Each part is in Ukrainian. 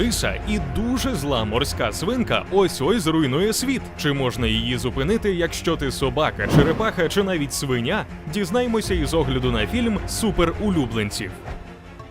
лиса і дуже зла морська свинка ось ось зруйнує світ. Чи можна її зупинити, якщо ти собака, черепаха чи навіть свиня? Дізнаймося із огляду на фільм Суперулюбленців.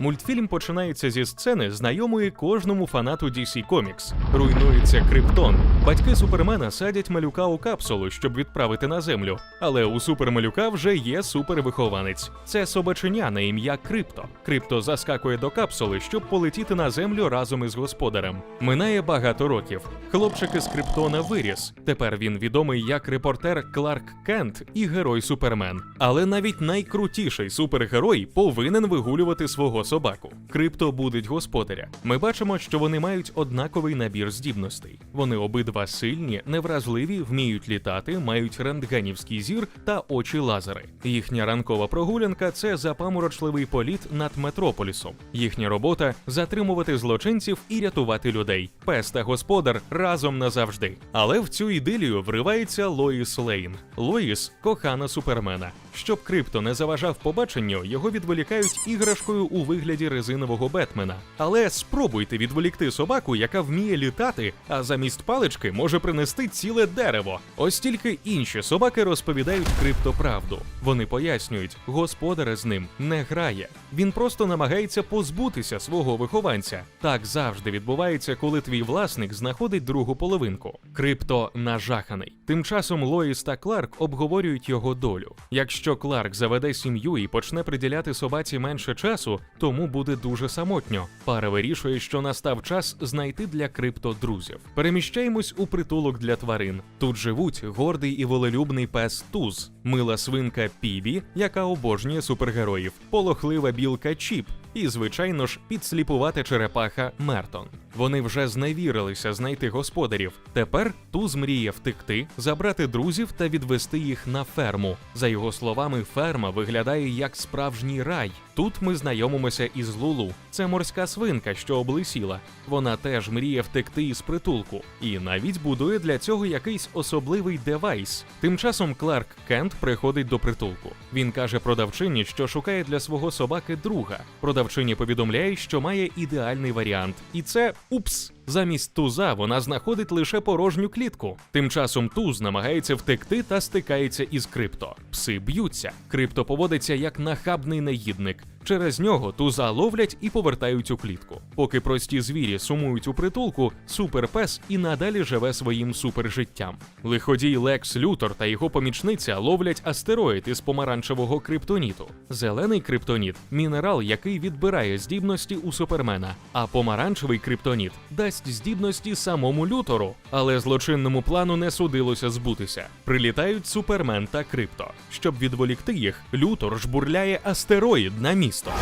Мультфільм починається зі сцени, знайомої кожному фанату DC Comics. Руйнується Криптон. Батьки Супермена садять малюка у капсулу, щоб відправити на землю. Але у супермалюка вже є супервихованець. Це собаченя на ім'я Крипто. Крипто заскакує до капсули, щоб полетіти на землю разом із господарем. Минає багато років. Хлопчик із Криптона виріс. Тепер він відомий як репортер Кларк Кент і герой Супермен. Але навіть найкрутіший супергерой повинен вигулювати свого собаку. Крипто будить господаря. Ми бачимо, що вони мають однаковий набір здібностей. Вони обидва сильні, невразливі, вміють літати, мають рентгенівський зір та очі лазери. Їхня ранкова прогулянка це запаморочливий політ над метрополісом. Їхня робота затримувати злочинців і рятувати людей. Пес та господар разом назавжди. Але в цю ідилію вривається Лоїс Лейн. Лоїс кохана супермена. Щоб крипто не заважав побаченню, його відволікають іграшкою у вигляді резинового Бетмена. Але спробуйте відволікти собаку, яка вміє літати, а замість палички може принести ціле дерево. Ось тільки інші собаки розповідають крипто правду. Вони пояснюють, господар з ним не грає. Він просто намагається позбутися свого вихованця. Так завжди відбувається, коли твій власник знаходить другу половинку. Крипто нажаханий. Тим часом Лоїс та Кларк обговорюють його долю. Якщо Кларк заведе сім'ю і почне приділяти собаці менше часу, тому буде дуже самотньо. Пара вирішує, що настав час знайти для крипто друзів. Переміщаємось у притулок для тварин. Тут живуть гордий і волелюбний пес Туз, мила свинка Пібі, яка обожнює супергероїв, полохлива білка Чіп. І, звичайно ж, підсліпувата черепаха Мертон. Вони вже зневірилися знайти господарів. Тепер Туз мріє втекти, забрати друзів та відвести їх на ферму. За його словами, ферма виглядає як справжній рай. Тут ми знайомимося із Лулу. Це морська свинка, що облисіла. Вона теж мріє втекти із притулку і навіть будує для цього якийсь особливий девайс. Тим часом Кларк Кент приходить до притулку. Він каже продавчині, що шукає для свого собаки друга. Продавчині повідомляє, що має ідеальний варіант, і це Ups! Замість туза вона знаходить лише порожню клітку. Тим часом туз намагається втекти та стикається із крипто. Пси б'ються. Крипто поводиться як нахабний негідник. Через нього туза ловлять і повертають у клітку. Поки прості звірі сумують у притулку, суперпес і надалі живе своїм супержиттям. Лиходій Лекс Лютор та його помічниця ловлять астероїд із помаранчевого криптоніту. Зелений криптоніт мінерал, який відбирає здібності у супермена, а помаранчевий криптоніт дасть здібності самому лютору. Але злочинному плану не судилося збутися. Прилітають супермен та крипто. Щоб відволікти їх, лютор жбурляє астероїд на місто.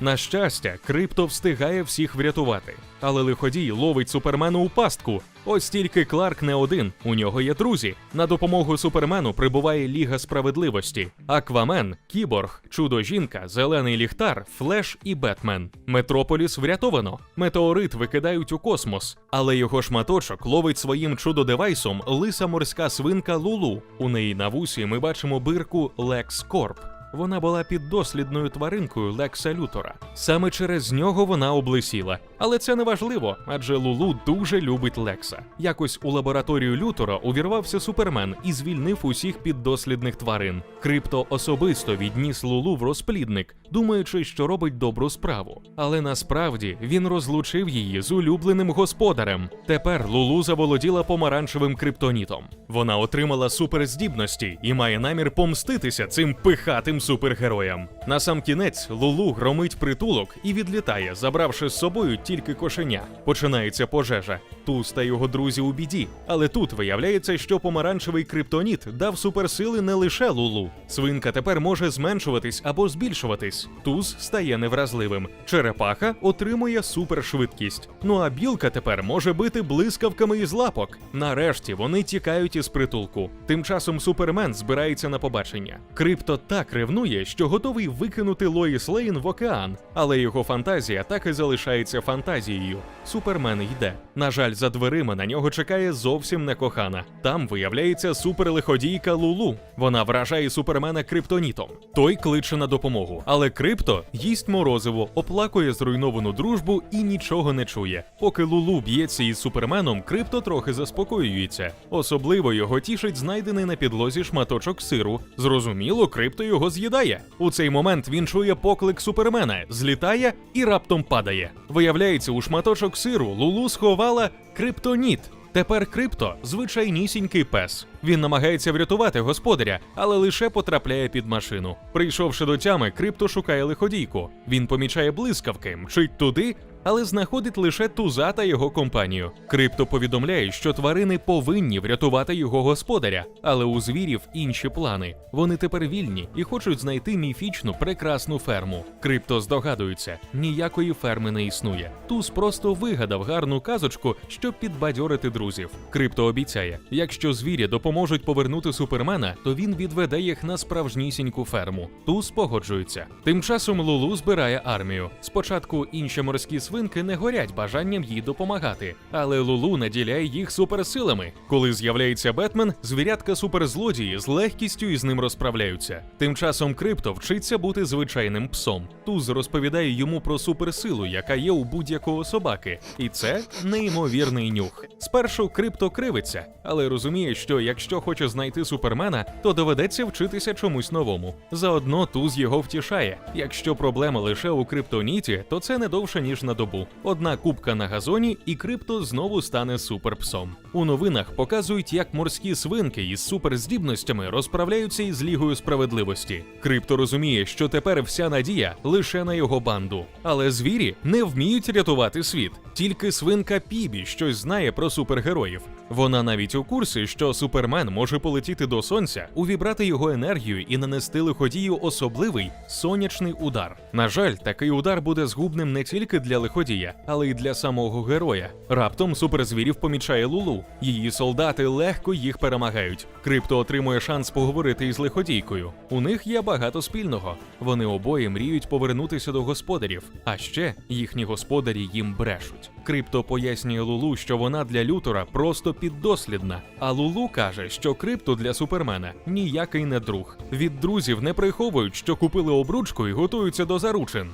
На щастя, крипто встигає всіх врятувати. Але лиходій ловить супермену у пастку. Ось тільки Кларк не один. У нього є друзі. На допомогу супермену прибуває Ліга справедливості: Аквамен, Кіборг, Чудо жінка, Зелений ліхтар, Флеш і Бетмен. Метрополіс врятовано. Метеорит викидають у космос, але його шматочок ловить своїм чудо-девайсом лиса морська свинка Лулу. У неї на вусі ми бачимо бирку Лекс Корп. Вона була піддослідною тваринкою Лекса Лютора. Саме через нього вона облисіла. Але це не важливо, адже Лулу дуже любить Лекса. Якось у лабораторію Лютора увірвався супермен і звільнив усіх піддослідних тварин. Крипто особисто відніс Лулу в розплідник, думаючи, що робить добру справу. Але насправді він розлучив її з улюбленим господарем. Тепер Лулу заволоділа помаранчевим криптонітом. Вона отримала суперздібності і має намір помститися цим пихатим супергероям. На сам кінець Лулу громить притулок і відлітає, забравши з собою тільки кошеня. Починається пожежа. Туз та його друзі у біді. Але тут виявляється, що помаранчевий криптоніт дав суперсили не лише Лулу. Свинка тепер може зменшуватись або збільшуватись. Туз стає невразливим. Черепаха отримує супершвидкість. Ну а білка тепер може бити блискавками із лапок. Нарешті вони тікають із притулку. Тим часом супермен збирається на побачення. Крипто так реве ревнує, що готовий викинути Лоїс Лейн в океан, але його фантазія так і залишається фантазією. Супермен йде. На жаль, за дверима на нього чекає зовсім не кохана. Там виявляється суперлиходійка Лулу. Вона вражає супермена криптонітом. Той кличе на допомогу, але крипто їсть морозиво, оплакує зруйновану дружбу і нічого не чує. Поки Лулу б'ється із суперменом, крипто трохи заспокоюється. Особливо його тішить знайдений на підлозі шматочок сиру. Зрозуміло, крипто його з'їдає. У цей момент він чує поклик супермена, злітає і раптом падає. Виявляється, у шматочок сиру Лулу сховала криптоніт. Тепер крипто звичайнісінький пес. Він намагається врятувати господаря, але лише потрапляє під машину. Прийшовши до тями, крипто шукає лиходійку. Він помічає блискавки, мчить туди, але знаходить лише туза та його компанію. Крипто повідомляє, що тварини повинні врятувати його господаря, але у звірів інші плани. Вони тепер вільні і хочуть знайти міфічну прекрасну ферму. Крипто здогадується, ніякої ферми не існує. Туз просто вигадав гарну казочку, щоб підбадьорити друзів. Крипто обіцяє, якщо звірі допоможуть повернути супермена, то він відведе їх на справжнісіньку ферму. Туз погоджується. Тим часом Лулу збирає армію. Спочатку інші морські свинки не горять бажанням їй допомагати, але Лулу наділяє їх суперсилами. Коли з'являється Бетмен, звірятка суперзлодії з легкістю із ним розправляються. Тим часом Крипто вчиться бути звичайним псом. Туз розповідає йому про суперсилу, яка є у будь-якого собаки, і це неймовірний нюх. Спершу Крипто кривиться, але розуміє, що якщо хоче знайти супермена, то доведеться вчитися чомусь новому. Заодно туз його втішає. Якщо проблема лише у криптоніті, то це не довше ніж на добу. Одна кубка на газоні, і крипто знову стане суперпсом. У новинах показують, як морські свинки із суперздібностями розправляються із лігою справедливості. Крипто розуміє, що тепер вся надія лише на його банду. Але звірі не вміють рятувати світ. Тільки свинка Пібі щось знає про супергероїв. Вона навіть у курсі, що супермен може полетіти до сонця, увібрати його енергію і нанести лиходію особливий сонячний удар. На жаль, такий удар буде згубним не тільки для лиходія, але й для самого героя. Раптом суперзвірів помічає Лулу. Її солдати легко їх перемагають. Крипто отримує шанс поговорити із лиходійкою. У них є багато спільного. Вони обоє мріють повернутися до господарів, а ще їхні господарі їм брешуть. Крипто пояснює Лулу, що вона для Лютора просто піддослідна. А Лулу каже, що крипто для супермена ніякий не друг. Від друзів не приховують, що купили обручку і готуються до заручин.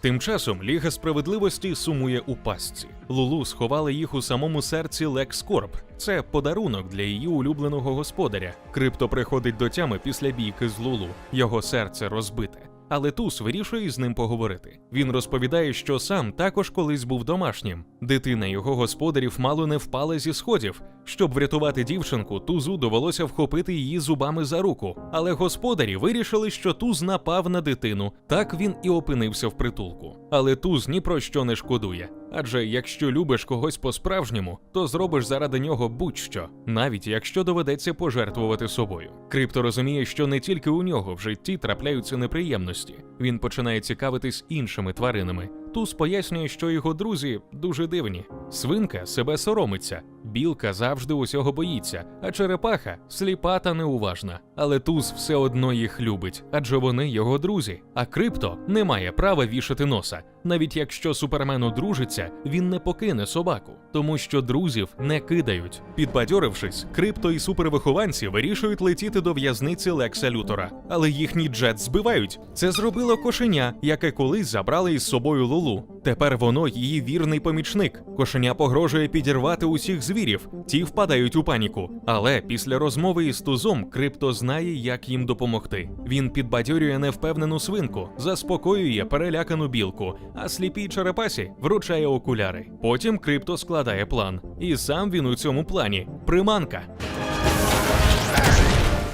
Тим часом Ліга справедливості сумує у пастці. Лулу сховала їх у самому серці Лекскорп. Це подарунок для її улюбленого господаря. Крипто приходить до тями після бійки з Лулу. Його серце розбите. Але Туз вирішує з ним поговорити. Він розповідає, що сам також колись був домашнім. Дитина його господарів мало не впала зі сходів. Щоб врятувати дівчинку, тузу довелося вхопити її зубами за руку. Але господарі вирішили, що туз напав на дитину. Так він і опинився в притулку. Але туз ні про що не шкодує. Адже якщо любиш когось по-справжньому, то зробиш заради нього будь-що, навіть якщо доведеться пожертвувати собою. Крипто розуміє, що не тільки у нього в житті трапляються неприємності. Він починає цікавитись іншими тваринами. Туз пояснює, що його друзі дуже дивні. Свинка себе соромиться, білка завжди усього боїться, а черепаха сліпа та неуважна. Але туз все одно їх любить, адже вони його друзі. А крипто не має права вішати носа. Навіть якщо супермен одружиться, він не покине собаку, тому що друзів не кидають. Підбадьорившись, крипто і супервихованці вирішують летіти до в'язниці Лекса Лютора, але їхній джет збивають. Це зробило кошеня, яке колись забрали із собою Лулу. Тепер воно її вірний помічник. Кошеня погрожує підірвати усіх звірів. Ті впадають у паніку. Але після розмови із тузом крипто знає, як їм допомогти. Він підбадьорює невпевнену свинку, заспокоює перелякану білку, а сліпій черепасі вручає окуляри. Потім крипто складає план. І сам він у цьому плані приманка.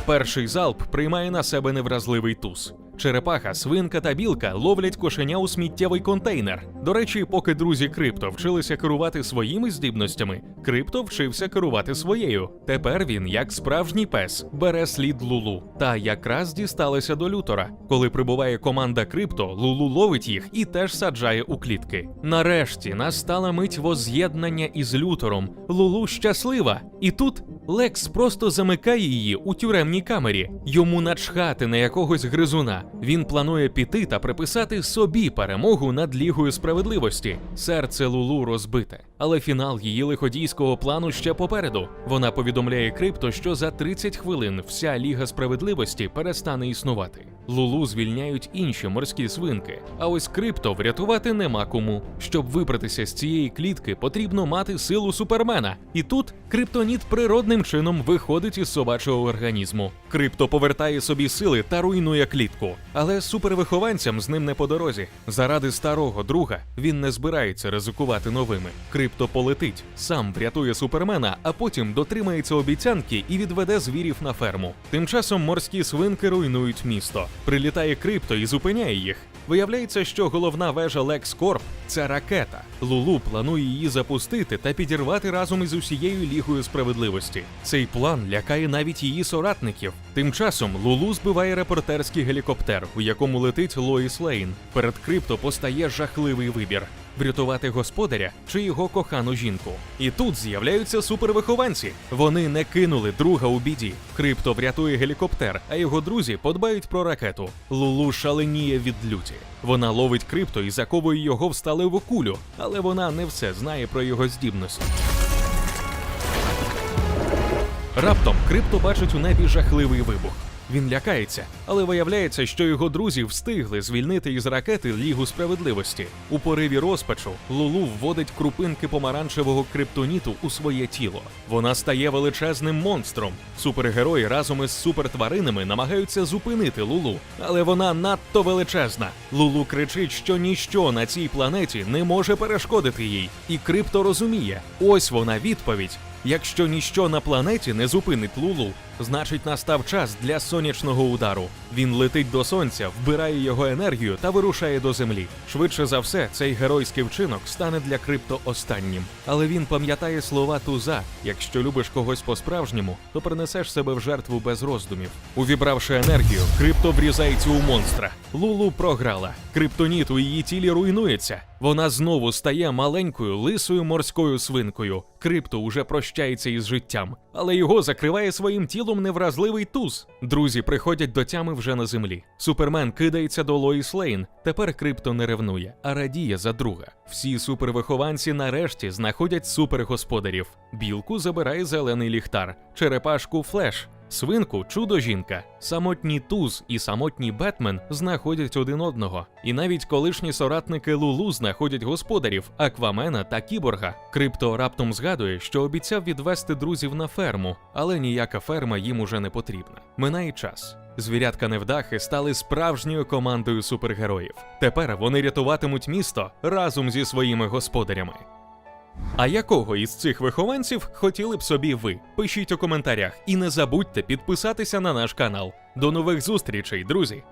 Перший залп приймає на себе невразливий туз. Черепаха, свинка та білка ловлять кошеня у сміттєвий контейнер. До речі, поки друзі Крипто вчилися керувати своїми здібностями, Крипто вчився керувати своєю. Тепер він, як справжній пес, бере слід Лулу. Та якраз дісталися до лютора. Коли прибуває команда Крипто, Лулу ловить їх і теж саджає у клітки. Нарешті настала мить воз'єднання із лютором. Лулу щаслива. І тут Лекс просто замикає її у тюремній камері. Йому начхати на якогось гризуна. Він планує піти та приписати собі перемогу над Лігою справедливості. Серце Лулу розбите. Але фінал її лиходійського плану ще попереду. Вона повідомляє Крипто, що за 30 хвилин вся Ліга справедливості перестане існувати. Лулу звільняють інші морські свинки. А ось Крипто врятувати нема кому. Щоб вибратися з цієї клітки, потрібно мати силу супермена. І тут криптоніт природним чином виходить із собачого організму. Крипто повертає собі сили та руйнує клітку. Але супервихованцям з ним не по дорозі. Заради старого друга він не збирається ризикувати новими. Крипто полетить, сам врятує супермена, а потім дотримається обіцянки і відведе звірів на ферму. Тим часом морські свинки руйнують місто. Прилітає крипто і зупиняє їх. Виявляється, що головна вежа LexCorp – це ракета. Лулу планує її запустити та підірвати разом із усією лігою справедливості. Цей план лякає навіть її соратників. Тим часом Лулу збиває репортерський гелікоптер, у якому летить Лоїс Лейн. Перед крипто постає жахливий вибір. Врятувати господаря чи його кохану жінку. І тут з'являються супервихованці. Вони не кинули друга у біді. Крипто врятує гелікоптер, а його друзі подбають про ракету. Лулу шаленіє від люті. Вона ловить крипто і заковує його в сталеву кулю, але вона не все знає про його здібності. Раптом крипто бачить у небі жахливий вибух. Він лякається, але виявляється, що його друзі встигли звільнити із ракети Лігу справедливості. У пориві розпачу Лулу вводить крупинки помаранчевого криптоніту у своє тіло. Вона стає величезним монстром. Супергерої разом із супертваринами намагаються зупинити Лулу, але вона надто величезна. Лулу кричить, що ніщо на цій планеті не може перешкодити їй. І крипто розуміє: ось вона відповідь. Якщо ніщо на планеті не зупинить Лулу, значить настав час для сонячного удару. Він летить до сонця, вбирає його енергію та вирушає до землі. Швидше за все, цей геройський вчинок стане для крипто останнім. Але він пам'ятає слова туза: якщо любиш когось по-справжньому, то принесеш себе в жертву без роздумів. Увібравши енергію, крипто врізається у монстра. Лулу програла. Криптоніт у її тілі руйнується. Вона знову стає маленькою лисою морською свинкою. Крипто уже прощається із життям, але його закриває своїм тілом невразливий туз. Друзі приходять до тями вже на землі. Супермен кидається до Лоїс Лейн. Тепер крипто не ревнує, а радіє за друга. Всі супервихованці нарешті знаходять супергосподарів. Білку забирає зелений ліхтар, черепашку флеш. Свинку чудо жінка, самотній туз і самотній Бетмен знаходять один одного. І навіть колишні соратники Лулу знаходять господарів Аквамена та Кіборга. Крипто раптом згадує, що обіцяв відвести друзів на ферму, але ніяка ферма їм уже не потрібна. Минає час. Звірятка невдахи стали справжньою командою супергероїв. Тепер вони рятуватимуть місто разом зі своїми господарями. А якого із цих вихованців хотіли б собі ви? Пишіть у коментарях і не забудьте підписатися на наш канал. До нових зустрічей, друзі!